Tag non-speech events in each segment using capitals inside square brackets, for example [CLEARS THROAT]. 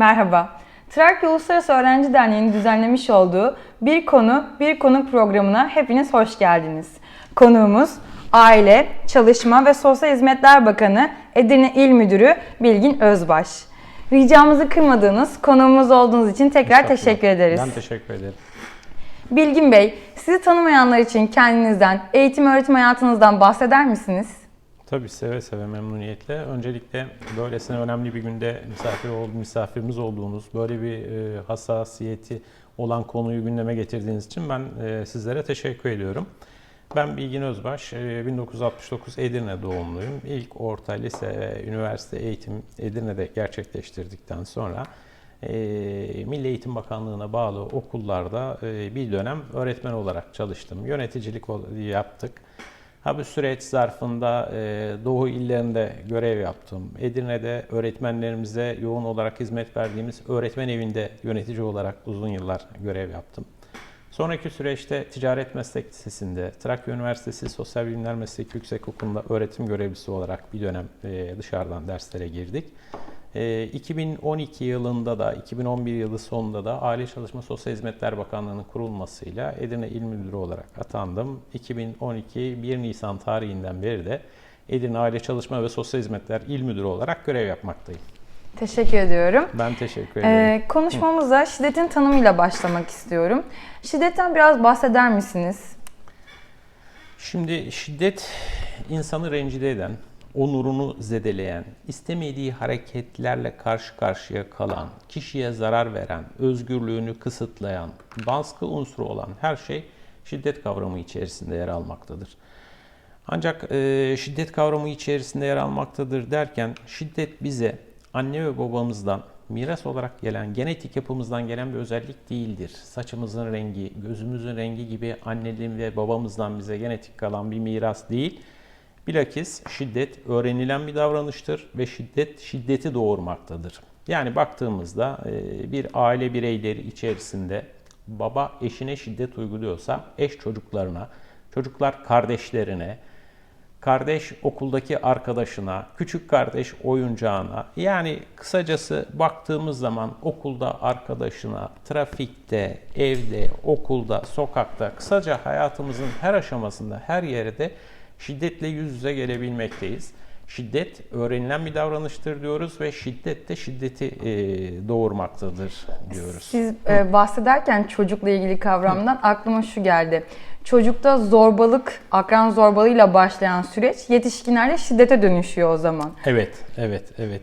Merhaba. Trakya Uluslararası Öğrenci Derneği'nin düzenlemiş olduğu Bir Konu Bir Konuk programına hepiniz hoş geldiniz. Konuğumuz Aile, Çalışma ve Sosyal Hizmetler Bakanı Edirne İl Müdürü Bilgin Özbaş. Ricamızı kırmadığınız, konuğumuz olduğunuz için tekrar teşekkür ederiz. Ben teşekkür ederim. Bilgin Bey, sizi tanımayanlar için kendinizden, eğitim öğretim hayatınızdan bahseder misiniz? Tabii seve seve memnuniyetle. Öncelikle böylesine önemli bir günde misafir ol, misafirimiz olduğunuz, böyle bir e, hassasiyeti olan konuyu gündeme getirdiğiniz için ben e, sizlere teşekkür ediyorum. Ben Bilgin Özbaş, e, 1969 Edirne doğumluyum. İlk orta, lise ve üniversite eğitim Edirne'de gerçekleştirdikten sonra e, Milli Eğitim Bakanlığı'na bağlı okullarda e, bir dönem öğretmen olarak çalıştım. Yöneticilik yaptık. Ha bu süreç zarfında e, Doğu illerinde görev yaptım. Edirne'de öğretmenlerimize yoğun olarak hizmet verdiğimiz öğretmen evinde yönetici olarak uzun yıllar görev yaptım. Sonraki süreçte Ticaret Meslek Lisesi'nde, Trakya Üniversitesi Sosyal Bilimler Meslek Yüksekokulu'nda öğretim görevlisi olarak bir dönem e, dışarıdan derslere girdik. E, 2012 yılında da, 2011 yılı sonunda da Aile Çalışma Sosyal Hizmetler Bakanlığı'nın kurulmasıyla Edirne İl Müdürü olarak atandım. 2012 1 Nisan tarihinden beri de Edirne Aile Çalışma ve Sosyal Hizmetler İl Müdürü olarak görev yapmaktayım. Teşekkür ediyorum. Ben teşekkür ederim. Ee, konuşmamıza şiddetin tanımıyla başlamak istiyorum. Şiddetten biraz bahseder misiniz? Şimdi şiddet insanı rencide eden, onurunu zedeleyen, istemediği hareketlerle karşı karşıya kalan, kişiye zarar veren, özgürlüğünü kısıtlayan, baskı unsuru olan her şey şiddet kavramı içerisinde yer almaktadır. Ancak e, şiddet kavramı içerisinde yer almaktadır derken şiddet bize anne ve babamızdan miras olarak gelen, genetik yapımızdan gelen bir özellik değildir. Saçımızın rengi, gözümüzün rengi gibi annenin ve babamızdan bize genetik kalan bir miras değil. Bilakis şiddet öğrenilen bir davranıştır ve şiddet şiddeti doğurmaktadır. Yani baktığımızda e, bir aile bireyleri içerisinde baba eşine şiddet uyguluyorsa eş çocuklarına, çocuklar kardeşlerine, kardeş okuldaki arkadaşına, küçük kardeş oyuncağına yani kısacası baktığımız zaman okulda arkadaşına, trafikte, evde, okulda, sokakta kısaca hayatımızın her aşamasında, her yerde şiddetle yüz yüze gelebilmekteyiz. Şiddet öğrenilen bir davranıştır diyoruz ve şiddet de şiddeti e, doğurmaktadır diyoruz. Siz e, bahsederken çocukla ilgili kavramdan aklıma şu geldi. Çocukta zorbalık, akran zorbalığıyla başlayan süreç yetişkinlerde şiddete dönüşüyor o zaman. Evet, evet, evet.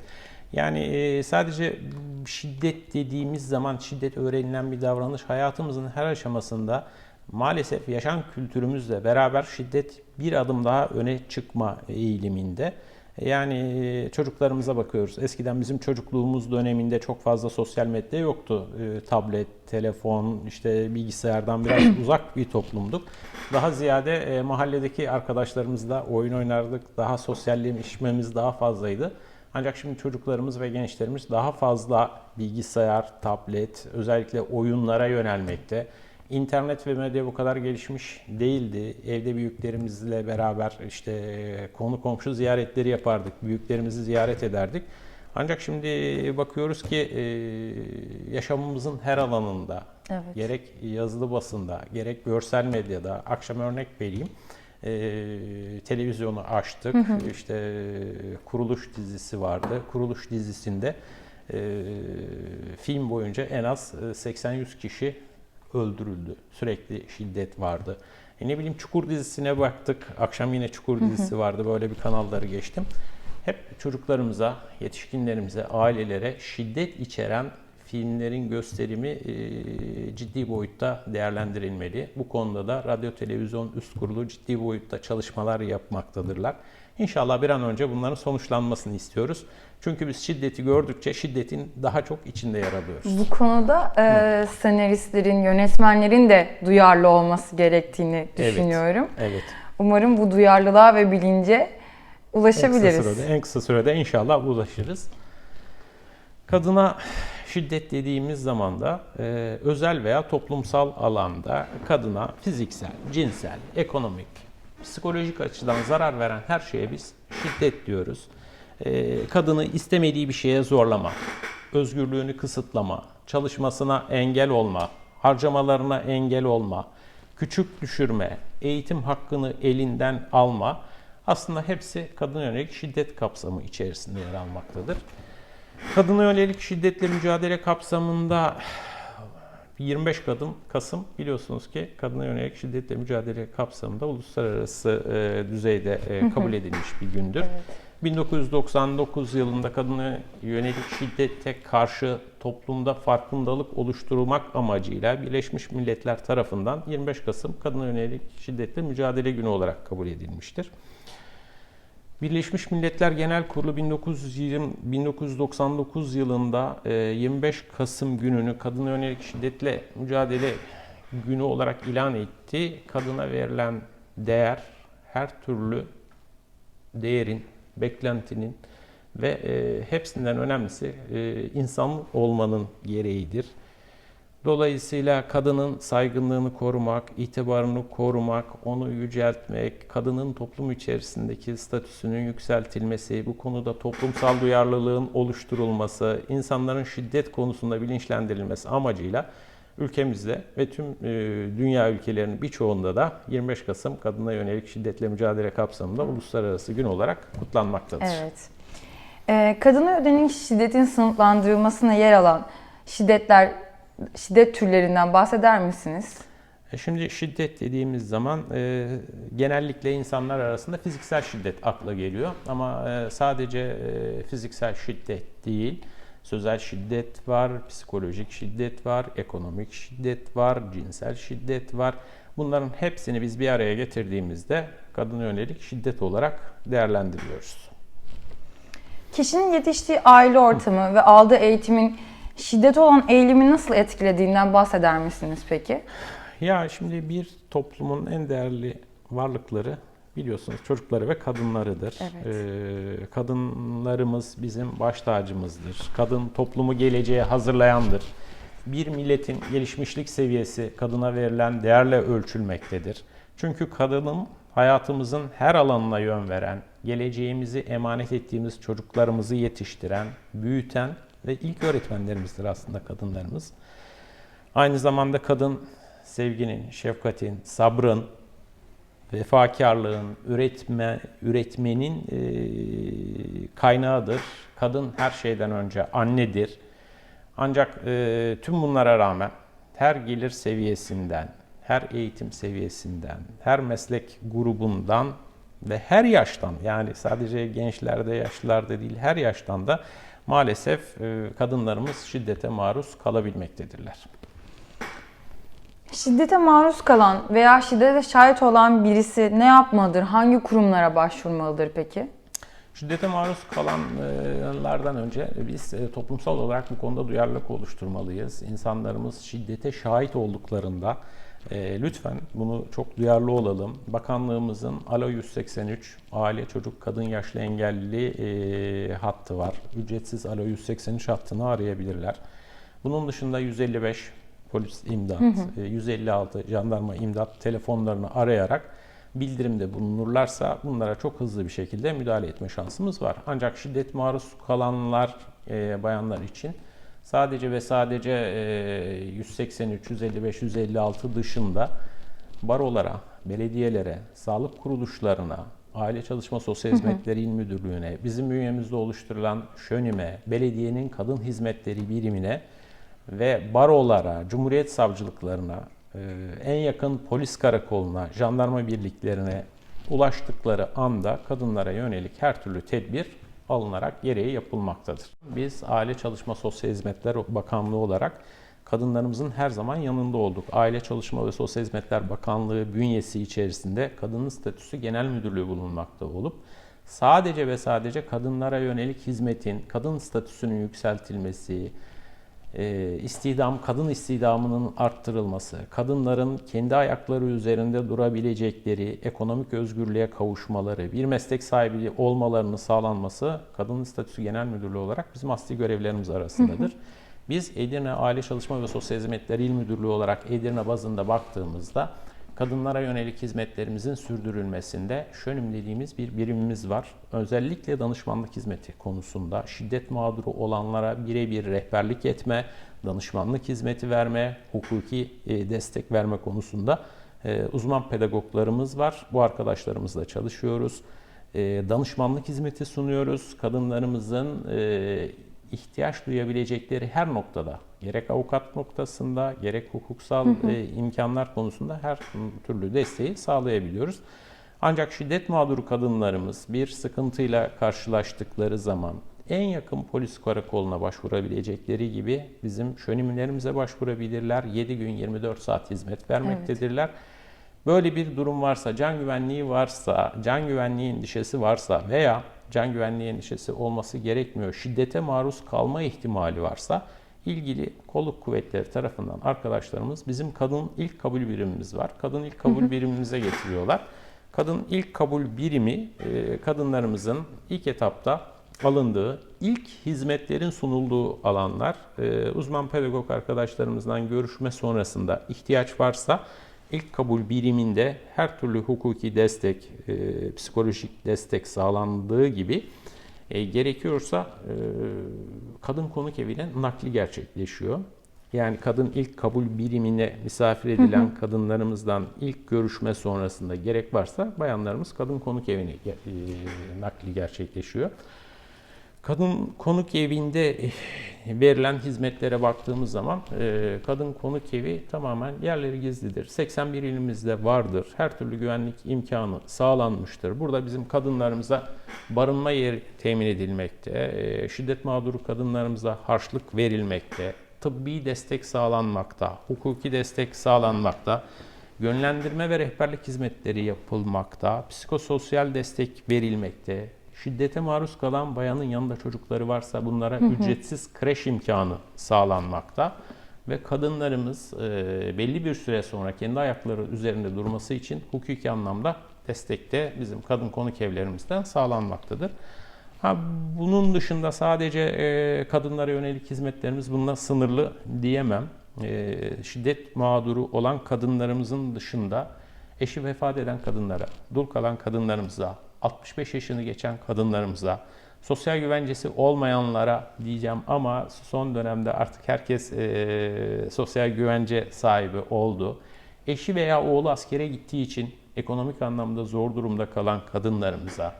Yani e, sadece şiddet dediğimiz zaman şiddet öğrenilen bir davranış hayatımızın her aşamasında maalesef yaşam kültürümüzle beraber şiddet bir adım daha öne çıkma eğiliminde. Yani e, çocuklarımıza bakıyoruz. Eskiden bizim çocukluğumuz döneminde çok fazla sosyal medya yoktu. E, Tablet, telefon, işte bilgisayardan biraz [CLEARS THROAT] uzak bir toplumduk. Daha ziyade e, mahalledeki arkadaşlarımızla oyun oynardık. Daha sosyalleşmemiz daha fazlaydı. Ancak şimdi çocuklarımız ve gençlerimiz daha fazla bilgisayar, tablet, özellikle oyunlara yönelmekte. İnternet ve medya bu kadar gelişmiş değildi. Evde büyüklerimizle beraber işte e, konu komşu ziyaretleri yapardık. Büyüklerimizi ziyaret ederdik. Ancak şimdi bakıyoruz ki e, yaşamımızın her alanında Evet. gerek yazılı basında gerek görsel medyada akşam örnek vereyim. E, televizyonu açtık. İşte e, kuruluş dizisi vardı. Kuruluş dizisinde e, film boyunca en az e, 80-100 kişi öldürüldü. Sürekli şiddet vardı. E ne bileyim Çukur dizisine baktık. Akşam yine Çukur dizisi vardı. Böyle bir kanalları geçtim. Hep çocuklarımıza, yetişkinlerimize, ailelere şiddet içeren filmlerin gösterimi e, ciddi boyutta değerlendirilmeli. Bu konuda da radyo televizyon üst kurulu ciddi boyutta çalışmalar yapmaktadırlar. İnşallah bir an önce bunların sonuçlanmasını istiyoruz. Çünkü biz şiddeti gördükçe şiddetin daha çok içinde yer alıyoruz. Bu konuda e, senaristlerin, yönetmenlerin de duyarlı olması gerektiğini Evet. düşünüyorum. Evet. Umarım bu duyarlılığa ve bilince En kısa, ulaşabiliriz. sürede, en kısa sürede inşallah ulaşırız. Kadına şiddet dediğimiz zaman da e, özel veya toplumsal alanda kadına fiziksel, cinsel, ekonomik, psikolojik açıdan zarar veren her şeye biz şiddet diyoruz. E, kadını istemediği bir şeye zorlamak, özgürlüğünü kısıtlama, çalışmasına engel olma, harcamalarına engel olma, küçük düşürme, eğitim hakkını elinden alma aslında hepsi kadına yönelik şiddet kapsamı içerisinde yer almaktadır. Kadına yönelik şiddetle mücadele kapsamında 25 Kadın Kasım biliyorsunuz ki kadına yönelik şiddetle mücadele kapsamında uluslararası e, düzeyde e, kabul edilmiş bir gündür. 1999 yılında kadına yönelik şiddete karşı toplumda farkındalık oluşturmak amacıyla Birleşmiş Milletler tarafından 25 Kasım Kadına Yönelik Şiddetle Mücadele Günü olarak kabul edilmiştir. Birleşmiş Milletler Genel Kurulu 1920 1999 yılında e, 25 Kasım gününü kadına yönelik şiddetle mücadele günü olarak ilan etti. Kadına verilen değer her türlü değerin, beklentinin ve e, hepsinden önemlisi e, insan olmanın gereğidir. Dolayısıyla kadının saygınlığını korumak, itibarını korumak, onu yüceltmek, kadının toplum içerisindeki statüsünün yükseltilmesi, bu konuda toplumsal duyarlılığın oluşturulması, insanların şiddet konusunda bilinçlendirilmesi amacıyla ülkemizde ve tüm e, dünya ülkelerinin birçoğunda da 25 Kasım kadına yönelik şiddetle mücadele kapsamında uluslararası gün olarak kutlanmaktadır. Evet. Ee, kadına yönelik şiddetin sınıflandırılmasına yer alan şiddetler, şiddet türlerinden bahseder misiniz? E, Şimdi şiddet dediğimiz zaman e, genellikle insanlar arasında fiziksel şiddet akla geliyor. Ama e, sadece e, fiziksel şiddet değil, sözel şiddet var, psikolojik şiddet var, ekonomik şiddet var, cinsel şiddet var. Bunların hepsini biz bir araya getirdiğimizde kadına yönelik şiddet olarak değerlendiriyoruz. Kişinin yetiştiği aile ortamı ve aldığı eğitimin şiddet olan eğilimi nasıl etkilediğinden bahseder misiniz peki? Ya şimdi bir toplumun en değerli varlıkları biliyorsunuz çocukları ve kadınlarıdır. Evet. Ee, kadınlarımız bizim baş tacımızdır. Kadın toplumu geleceğe hazırlayandır. Bir milletin gelişmişlik seviyesi kadına verilen değerle ölçülmektedir. Çünkü kadının hayatımızın her alanına yön veren, geleceğimizi emanet ettiğimiz çocuklarımızı yetiştiren, büyüten ve ilk öğretmenlerimizdir aslında kadınlarımız. Aynı zamanda kadın sevginin, şefkatin, sabrın, vefakarlığın, üretme, üretmenin e, kaynağıdır. Kadın her şeyden önce annedir. Ancak e, tüm bunlara rağmen her gelir seviyesinden, her eğitim seviyesinden, her meslek grubundan ve her yaştan yani sadece gençlerde, yaşlılarda değil her yaştan da maalesef e, kadınlarımız şiddete maruz kalabilmektedirler. Şiddete maruz kalan veya şiddete şahit olan birisi ne yapmalıdır? Hangi kurumlara başvurmalıdır peki? Şiddete maruz kalanlardan önce biz e, toplumsal olarak bu konuda duyarlılık oluşturmalıyız. İnsanlarımız şiddete şahit olduklarında e, lütfen bunu çok duyarlı olalım. Bakanlığımızın Alo 183 Aile Çocuk Kadın Yaşlı Engelli e, hattı var. Ücretsiz Alo 183 hattını arayabilirler. Bunun dışında 155 polis imdat, e, 156 jandarma imdat telefonlarını arayarak bildirimde bulunurlarsa bunlara çok hızlı bir şekilde müdahale etme şansımız var. Ancak şiddet maruz kalanlar e, bayanlar için sadece ve sadece e, 183, 155, 156 dışında barolara, belediyelere, sağlık kuruluşlarına, Aile Çalışma Sosyal Hizmetleri İl Müdürlüğü'ne, bizim bünyemizde oluşturulan ŞÖNİM'e, belediyenin kadın hizmetleri birimine ve barolara, cumhuriyet savcılıklarına, e, en yakın polis karakoluna, jandarma birliklerine ulaştıkları anda kadınlara yönelik her türlü tedbir alınarak gereği yapılmaktadır. Biz Aile Çalışma Sosyal Hizmetler Bakanlığı olarak kadınlarımızın her zaman yanında olduk. Aile Çalışma ve Sosyal Hizmetler Bakanlığı bünyesi içerisinde kadının statüsü genel müdürlüğü bulunmakta olup sadece ve sadece kadınlara yönelik hizmetin, kadın statüsünün yükseltilmesi, e, istihdam, kadın istihdamının arttırılması, kadınların kendi ayakları üzerinde durabilecekleri, ekonomik özgürlüğe kavuşmaları, bir meslek sahibi olmalarını sağlanması Kadın Statüsü Genel Müdürlüğü olarak bizim asli görevlerimiz arasındadır. Biz Edirne Aile Çalışma ve Sosyal Hizmetleri İl Müdürlüğü olarak Edirne bazında baktığımızda kadınlara yönelik hizmetlerimizin sürdürülmesinde şönim dediğimiz bir birimimiz var. Özellikle danışmanlık hizmeti konusunda şiddet mağduru olanlara birebir rehberlik etme, danışmanlık hizmeti verme, hukuki e, destek verme konusunda e, uzman pedagoglarımız var. Bu arkadaşlarımızla çalışıyoruz. E, danışmanlık hizmeti sunuyoruz. Kadınlarımızın ihtiyaç duyabilecekleri her noktada gerek avukat noktasında gerek hukuksal e, imkanlar konusunda her türlü desteği sağlayabiliyoruz. Ancak şiddet mağduru kadınlarımız bir sıkıntıyla karşılaştıkları zaman en yakın polis karakoluna başvurabilecekleri gibi bizim şönimlerimize başvurabilirler. 7 gün 24 saat hizmet vermektedirler. Böyle bir durum varsa, can güvenliği varsa, can güvenliği endişesi varsa veya can güvenliği endişesi olması gerekmiyor, şiddete maruz kalma ihtimali varsa ilgili kolluk kuvvetleri tarafından arkadaşlarımız bizim kadın ilk kabul birimimiz var. Kadın ilk kabul birimimize getiriyorlar. Kadın ilk kabul birimi e, kadınlarımızın ilk etapta alındığı, ilk hizmetlerin sunulduğu alanlar. E, Uzman pedagog arkadaşlarımızdan görüşme sonrasında ihtiyaç varsa ilk kabul biriminde her türlü hukuki destek, e, psikolojik destek sağlandığı gibi e, gerekiyorsa e, kadın konuk evine nakli gerçekleşiyor. Yani kadın ilk kabul birimine misafir edilen kadınlarımızdan ilk görüşme sonrasında gerek varsa bayanlarımız kadın konuk evine e, nakli gerçekleşiyor. Kadın konuk evinde eh, verilen hizmetlere baktığımız zaman e, kadın konuk evi tamamen yerleri gizlidir. 81 ilimizde vardır. Her türlü güvenlik imkanı sağlanmıştır. Burada bizim kadınlarımıza barınma yeri temin edilmekte, e, şiddet mağduru kadınlarımıza harçlık verilmekte, tıbbi destek sağlanmakta, hukuki destek sağlanmakta, yönlendirme ve rehberlik hizmetleri yapılmakta, psikososyal destek verilmekte, şiddete maruz kalan bayanın yanında çocukları varsa bunlara ücretsiz kreş imkanı sağlanmakta ve kadınlarımız e, belli bir süre sonra kendi ayakları üzerinde durması için hukuki anlamda destekte bizim kadın konuk evlerimizden sağlanmaktadır. Ha, bunun dışında sadece e, kadınlara yönelik hizmetlerimiz bununla sınırlı diyemem. E, şiddet mağduru olan kadınlarımızın dışında eşi vefat eden kadınlara, dul kalan kadınlarımıza, 65 yaşını geçen kadınlarımıza, sosyal güvencesi olmayanlara diyeceğim ama son dönemde artık herkes e, sosyal güvence sahibi oldu. Eşi veya oğlu askere gittiği için ekonomik anlamda zor durumda kalan kadınlarımıza,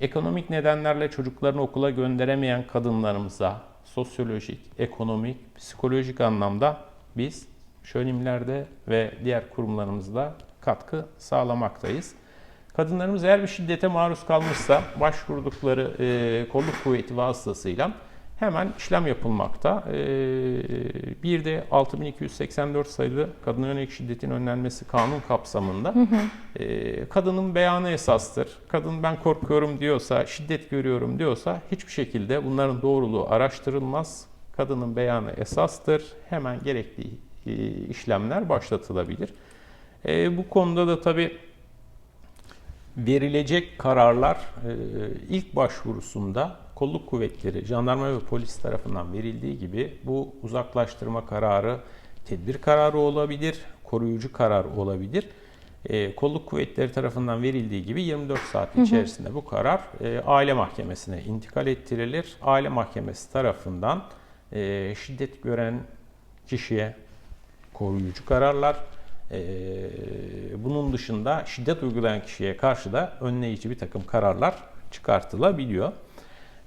ekonomik nedenlerle çocuklarını okula gönderemeyen kadınlarımıza sosyolojik, ekonomik, psikolojik anlamda biz şönimlerde ve diğer kurumlarımızda katkı sağlamaktayız. Kadınlarımız eğer bir şiddete maruz kalmışsa başvurdukları e, kolluk kuvveti vasıtasıyla hemen işlem yapılmakta. E, bir de 6284 sayılı kadına yönelik şiddetin önlenmesi kanun kapsamında e, kadının beyanı esastır. Kadın ben korkuyorum diyorsa, şiddet görüyorum diyorsa hiçbir şekilde bunların doğruluğu araştırılmaz. Kadının beyanı esastır. Hemen gerekli e, işlemler başlatılabilir. E, bu konuda da tabii verilecek kararlar e, ilk başvurusunda kolluk kuvvetleri, jandarma ve polis tarafından verildiği gibi bu uzaklaştırma kararı tedbir kararı olabilir, koruyucu karar olabilir. E, kolluk kuvvetleri tarafından verildiği gibi 24 saat içerisinde bu karar e, aile mahkemesine intikal ettirilir. Aile mahkemesi tarafından e, şiddet gören kişiye koruyucu kararlar, bunun dışında şiddet uygulayan kişiye karşı da önleyici bir takım kararlar çıkartılabiliyor.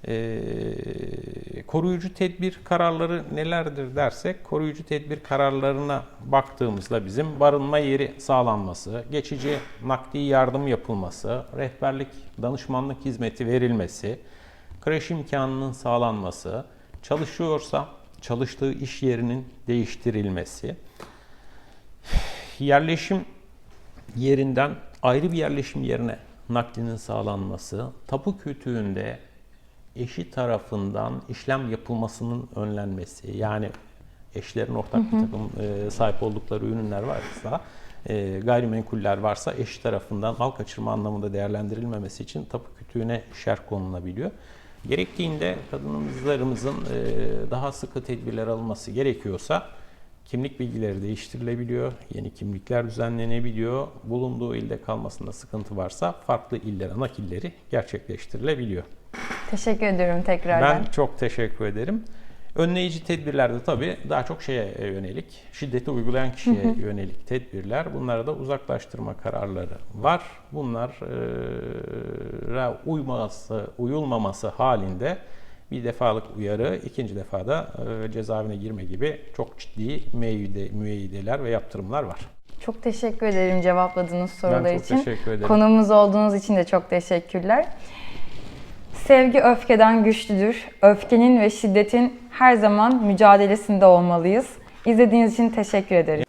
Ee, koruyucu tedbir kararları nelerdir dersek, koruyucu tedbir kararlarına baktığımızda bizim barınma yeri sağlanması, geçici nakdi yardım yapılması, rehberlik, danışmanlık hizmeti verilmesi, kreş imkanının sağlanması, çalışıyorsa çalıştığı iş yerinin değiştirilmesi, yerleşim yerinden ayrı bir yerleşim yerine naklinin sağlanması, tapu kütüğünde eşi tarafından işlem yapılmasının önlenmesi, yani eşlerin ortak bir takım e, sahip oldukları ürünler varsa, e, gayrimenkuller varsa eş tarafından mal kaçırma anlamında değerlendirilmemesi için tapu kütüğüne şerh konulabiliyor. Gerektiğinde kadınlarımızın e, daha sıkı tedbirler alınması gerekiyorsa Kimlik bilgileri değiştirilebiliyor, yeni kimlikler düzenlenebiliyor. Bulunduğu ilde kalmasında sıkıntı varsa farklı illere, nakilleri gerçekleştirilebiliyor. Teşekkür ediyorum tekrardan. Ben çok teşekkür ederim. Önleyici tedbirlerde tabii daha çok şeye yönelik, şiddeti uygulayan kişiye yönelik tedbirler. Bunlara da uzaklaştırma kararları var. Bunlara uyması, uyulmaması halinde bir defalık uyarı, ikinci defada e, cezaevine girme gibi çok ciddi müeyyide, müeyyideler ve yaptırımlar var. Çok teşekkür ederim cevapladığınız sorular ben çok için. teşekkür ederim. Konuğumuz olduğunuz için de çok teşekkürler. Sevgi öfkeden güçlüdür. Öfkenin ve şiddetin her zaman mücadelesinde olmalıyız. İzlediğiniz için teşekkür ederim.